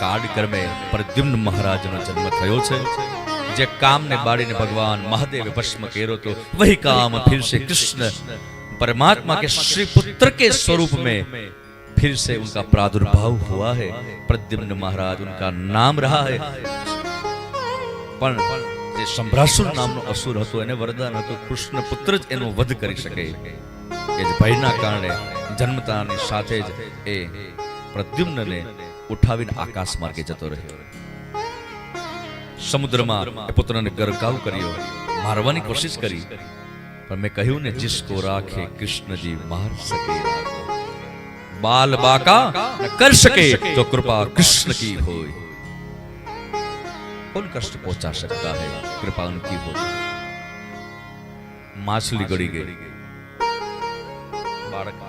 કાળક્રમે પ્રદ્યુમ્ન મહારાજનો જન્મ થયો છે. જે કામને બાળીને ભગવાન મહાદેવે ભસ્મ કર્યો તો વહી કામ ફિર સે કૃષ્ણ. પરમાત્મા કે શ્રી પુત્ર કે સ્વરૂપ મેં फिर से उनका प्रादुर्भाव हुआ है प्रद्युम्न महाराज उनका नाम रहा है પણ જે સંભ્રાસુર નામનો અસુર હતો, એને વરદાન હતું કૃષ્ણ પુત્ર જ એનો વધ કરી શકે. એ જ ભયના કારણે જન્મતાની સાથે જ એ પ્રદ્યુમ્નને ઉઠાવીને આકાશ માર્ગે જતો રહ્યો સમુદ્રમાં એ પુત્રને ગરકાવ કર્યો મારવાની કોશિશ કરી પણ મેં કહ્યું ને જિસકો રાખે કૃષ્ણજી માર શકે બાલ બાકા ન કર શકે તો કૃપા કૃષ્ણ કી હોય कौन कष्ट पहुंचा सकता है कृपा उनकी हो માછલી ગળી ગઈ બાળક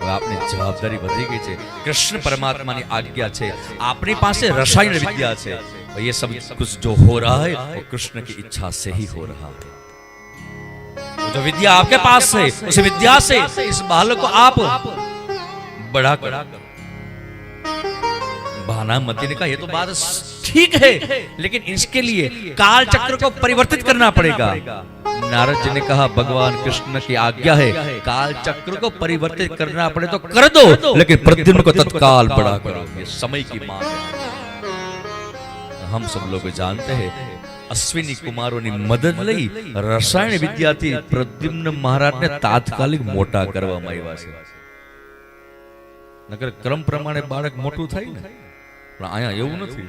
હવે આપની જવાબદારી વધી ગઈ છે કૃષ્ણ પરમાત્માની આજ્ઞા છે આપણી પાસે રસાયણ વિદ્યા છે और ये सब कुछ जो हो रहा है वो कृष्ण की इच्छा से ही हो रहा है वो जो विद्या आपके पास है उस विद्या से इस बालक को आप बड़ा कर भानामती ने कहा ये तो बात ठीक है लेकिन इसके लिए काल चक्र को परिवर्तित करना पड़ेगा नारद जी ने कहा भगवान कृष्ण की आज्ञा है काल चक्र को परिवर्तित करना पड़े तो कर दो लेकिन प्रद्युम्न को तत्काल बड़ा करो ये समय की मांग है हम सब लोग जानते हैं અશ્વિની કુમારોની મદદ લઈ રસાયણ વિદ્યાથી પ્રદ્યુમ્ન મહારાજને તાત્કાલિક મોટા કરવામાં આવ્યા છે નકર ક્રમ પ્રમાણે બાળક મોટું થાય ને પણ અહીંયા એવું નથી.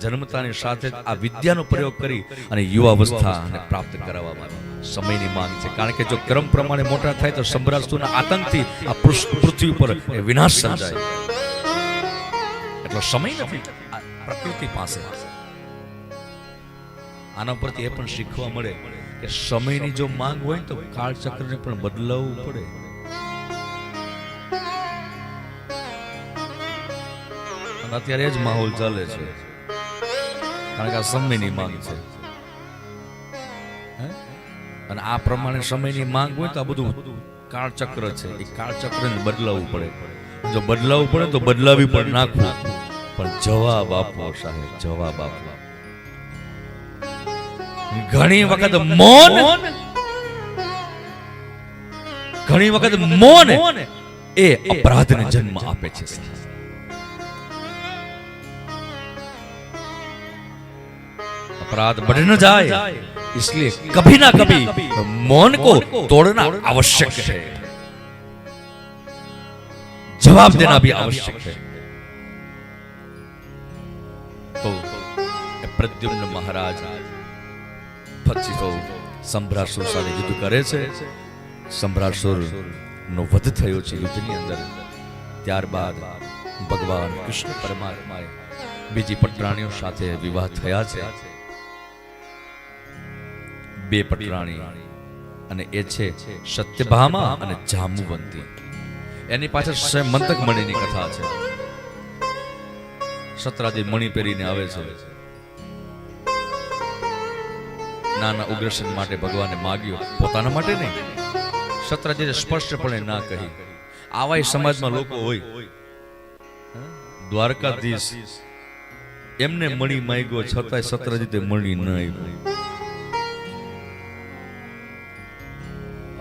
જન્મતાની સાથે જ આ વિદ્યાનો પ્રયોગ કરી અને યુવાવસ્થાને પ્રાપ્ત કરાવવામાં સમયની માંગ છે. કારણ કે જો ક્રમ પ્રમાણે મોટા થાય તો સમ્રાટના આતંકથી આ પૃથ્વી પર વિનાશ સર્જાય. એટલો સમય નથી. પ્રકૃતિ પાસે. આના પરથી એ પણ શીખવા મળે કે સમયની જો માંગ હોય તો કાળચક્રને પણ બદલાવવું પડે. અત્યારે જ માહોલ ચાલે છે. કારણ કે આ સમયની માંગ છે. અને આ પ્રમાણે સમયની માંગ હોય તો આ બધું કાળચક્ર છે. એ કાળચક્રને બદલાવવું પડે. જો બદલાવવું પડે તો બદલાવી પણ નાખવું. પણ જવાબ આપવો સાહેબ, જવાબ આપવો. ઘણી વખત મૌન, ઘણી વખત મૌન એ અપરાધને જન્મ આપે છે अपराध बढ़ न जाए इसलिए कभी ना कभी मौन को तोड़ना आवश्यक है जवाब देना भी आवश्यक है तो પ્રદ્યુમ્ન મહારાજ પછી તો સંભ્રાસુર સાથે યુદ્ધ કરે છે સંભ્રાસુર નો વધ થયો છે યુદ્ધની અંદર ત્યારબાદ ભગવાન કૃષ્ણ પરમાત્માએ બીજી પટરાણીઓ સાથે વિવાહ થયા છે બે પટરાણી અને એ છે સત્યભામા અને જામુવંતી એની પાછળ સ્વયં મંતક મણીની કથા છે. સતરાજી મણી પહેરીને આવે છે. નાના ઉગ્રસન માટે ભગવાને માગ્યો પોતાના માટે નહીં. સતરાજીએ સ્પષ્ટપણે ના કહી આવા સમાજમાં લોકો હોય. દ્વારકાધીશ એમને મણી માંગ્યો છતાંય સતરાજીતે મણી ન આવ્યો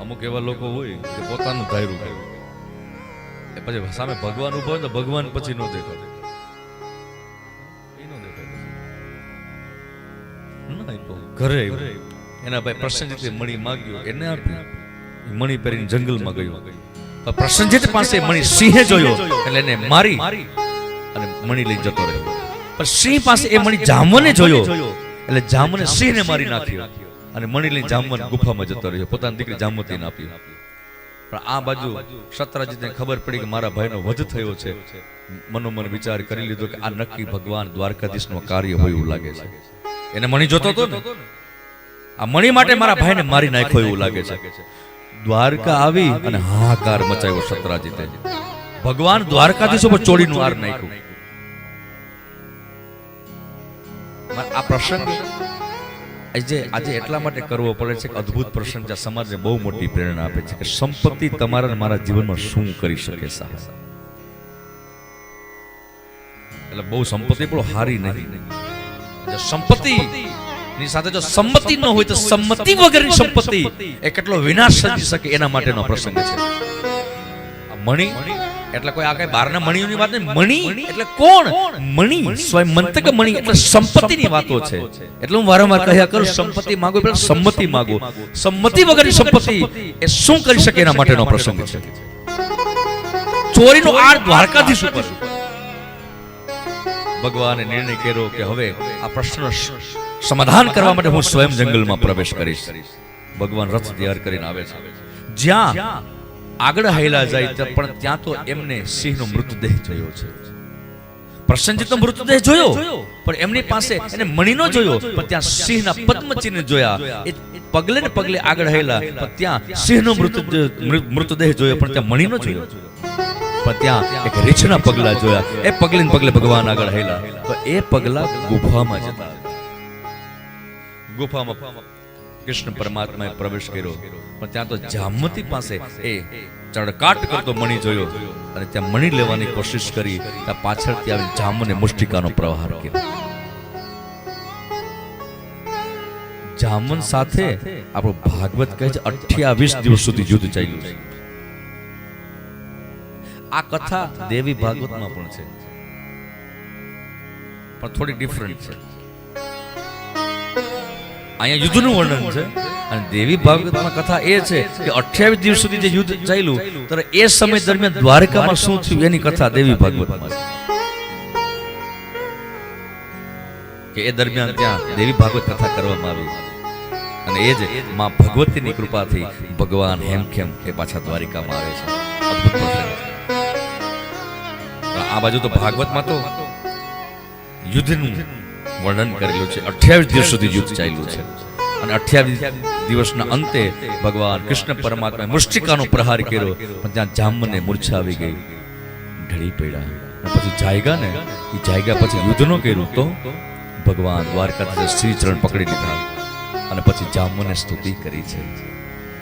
અમુક એવા લોકો હોય કે પોતાનું ધાર્યું કરે. એ પછી સામે ભગવાન ઊભો હોય તો ભગવાન પછી નો દેખાય. ઘરે એના ભાઈ પ્રસન્નજીતે મણી માગ્યો, એને આપ્યું મણી પહેરીને જંગલમાં ગયો. પ્રસન્નજીત પાસે મણી સિંહે જોયો, એટલે એને મારી અને મણી લઈ જતો રહ્યો. પણ સિંહ પાસે એ મણી જામવને જોયો, એટલે જામવને સિંહને મારી નાખ્યો. અને મણી લઈને જામવન ગુફામાં જતો રહ્યો. પોતાની દીકરી જામવતીને આપી પણ આ બાજુ સત્રાજીતને ખબર પડી કે મારા ભાઈનો વધ થયો છે. મનોમન વિચાર કરી લીધો કે આ નક્કી ભગવાન દ્વારકાધીશનું કાર્ય હોય એવું લાગે છે. એને મણી જોતો હતો ને? આ મણી માટે મારા ભાઈને મારી નાખ્યો એવું લાગે છે. દ્વારકા આવી અને હાહાકાર મચાવ્યો સત્રાજીતે ભગવાન દ્વારકાધીશ ઉપર ચોડીનું આર નાખ્યું. આ પ્રસંગ આજે આજે એટલા માટે કરવો પડે છે કે અદ્ભુત પ્રસંગ જે સમાજને બહુ મોટી પ્રેરણા આપે છે કે સંપત્તિ તમારા મારા જીવનમાં શું કરી શકે સાહેબ? એટલે બહુ સંપત્તિ પણ હારી નહીં. સંપત્તિ ની સાથે જો સંમતિ ન હોય તો સંમતિ વગરની સંપત્તિ એ કેટલો વિનાશ સર્જી શકે એના માટેનો પ્રસંગ છે. મણી? એટલે કોઈ આ કઈ બહારના મણીઓની વાત નહીં. મણી. એટલે કોણ? મણી. સ્વયં મંતક મણી. એટલે સંપત્તિની વાતો છે. એટલે હું વારંવાર કહ્યા કરું સંપત્તિ માંગો એટલે સંમતિ માંગો. સંમતિ વગરની સંપત્તિ એ શું કરી શકે એના માટેનો પ્રસંગ છે? ચોરીનો આર દ્વારકાધીશ ઉપર. ભગવાને નિર્ણય કર્યો કે હવે આ પ્રશ્ન સમાધાન કરવા માટે હું સ્વયં જંગલમાં પ્રવેશ કરીશ. ભગવાન રથ તૈયાર કરીને આવે છે. જ્યાં આગળ હાયલા જાય પણ ત્યાં તો એમને સિંહનો મૃતદેહ જોયો છે. પ્રસંજ તો મૃતદેહ જોયો, પણ એમની પાસે એને મણીનો જોયો, પણ ત્યાં સિંહના પદ્મચિહ્ન જોયા. એ પગલે ને પગલે આગળ હેલા પણ ત્યાં સિંહનો મૃતદેહ મૃતદેહ જોયો, પણ ત્યાં મણીનો જોયો. પણ ત્યાં એક રીછના પગલા જોયા. એ પગલે ને પગલે ભગવાન આગળ હેલા તો એ પગલા ગુફામાં જતા ગુફામાં કૃષ્ણ પરમાત્માએ પ્રવેશ કર્યો. પણ ત્યાં તો જામતી પાસે એ ચડકાટ કરતો મણી જોયો અને ત્યાં મણી લેવાની કોશિશ કરી ત્યાં પાછળથી આવી જામને મુષ્ટિકાનો પ્રહાર કર્યો. જામન સાથે આપણો ભાગવત કહે છે અઠ્યાવીસ દિવસ સુધી યુદ્ધ ચાલ્યું છે. આ કથા દેવી ભાગવતમાં પણ છે. પણ થોડી ડિફરન્ટ છે. અહીંયા યુદ્ધનું વર્ણન છે. અને દેવી ભાગવતમાં કથા એ છે કે અઠ્યાવીસ દિવસ સુધી જે યુદ્ધ ચાલ્યું, ત્યારે એ સમય દરમિયાન દ્વારકામાં શું થયું એની કથા દેવી ભાગવતમાં કે એ દરમિયાન ત્યાં દેવી ભાગવત કથા કરવામાં આવી. અને એ જ માં ભગવતીની કૃપાથી ભગવાન હેમખેમ એ પાછા દ્વારિકામાં આવે છે. આ બાજુ તો ભાગવતમાં તો યુદ્ધનું વર્ણન કરેલું છે. અઠ્યાવીસ દિવસ સુધી યુદ્ધ ચાલ્યું છે. અને અઠ્યાવીસ દિવસના અંતે ભગવાન કૃષ્ણ પરમાત્માએ મુષ્ટિકાનો પ્રહાર કર્યો, પણ ત્યાં જામને મૂર્છા આવી ગઈ. ઢળી પડ્યા. પછી જાયગા ને એ જાયગા પછી યુદ્ધ નો કર્યું તો ભગવાન દ્વારકાધીશ શ્રી ચરણ પકડી લીધા. અને પછી જામને સ્તુતિ કરી છે.